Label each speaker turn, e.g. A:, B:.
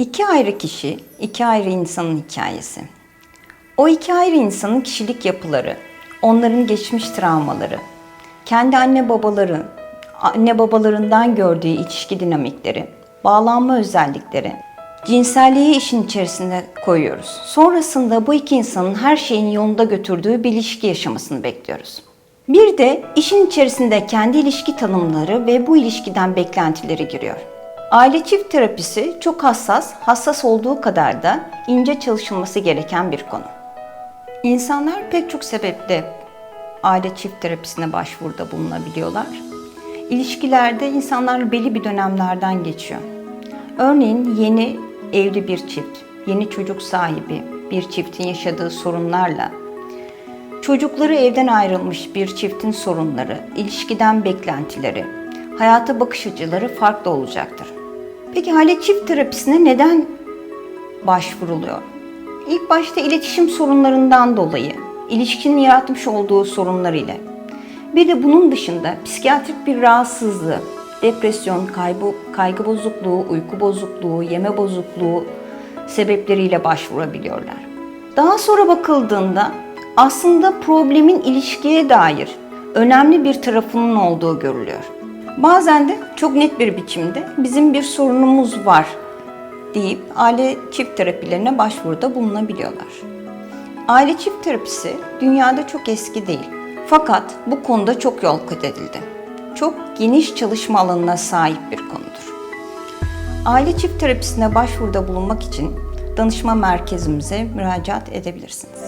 A: İki ayrı kişi, iki ayrı insanın hikayesi. O iki ayrı insanın kişilik yapıları, onların geçmiş travmaları, kendi anne babaları, anne babalarından gördüğü ilişki dinamikleri, bağlanma özellikleri, cinselliği işin içerisine koyuyoruz. Sonrasında bu iki insanın her şeyin yolunda götürdüğü bir ilişki yaşamasını bekliyoruz. Bir de işin içerisinde kendi ilişki tanımları ve bu ilişkiden beklentileri giriyor. Aile çift terapisi çok hassas, hassas olduğu kadar da ince çalışılması gereken bir konu. İnsanlar pek çok sebeple aile çift terapisine başvuruda bulunabiliyorlar. İlişkilerde insanlar belli bir dönemlerden geçiyor. Örneğin yeni evli bir çift, yeni çocuk sahibi bir çiftin yaşadığı sorunlarla Çocukları evden ayrılmış bir çiftin sorunları, ilişkiden beklentileri, hayata bakış açıları farklı olacaktır. Peki aile çift terapisine neden başvuruluyor? İlk başta iletişim sorunlarından dolayı, ilişkinin yaratmış olduğu sorunlar ile. Bir de bunun dışında psikiyatrik bir rahatsızlığı, depresyon, kaybı, kaygı bozukluğu, uyku bozukluğu, yeme bozukluğu sebepleriyle başvurabiliyorlar. Daha sonra bakıldığında aslında problemin ilişkiye dair önemli bir tarafının olduğu görülüyor. Bazen de çok net bir biçimde bizim bir sorunumuz var deyip aile çift terapilerine başvuruda bulunabiliyorlar. Aile çift terapisi dünyada çok eski değil. Fakat bu konuda çok yol kat edildi. Çok geniş çalışma alanına sahip bir konudur. Aile çift terapisine başvuruda bulunmak için danışma merkezimize müracaat edebilirsiniz.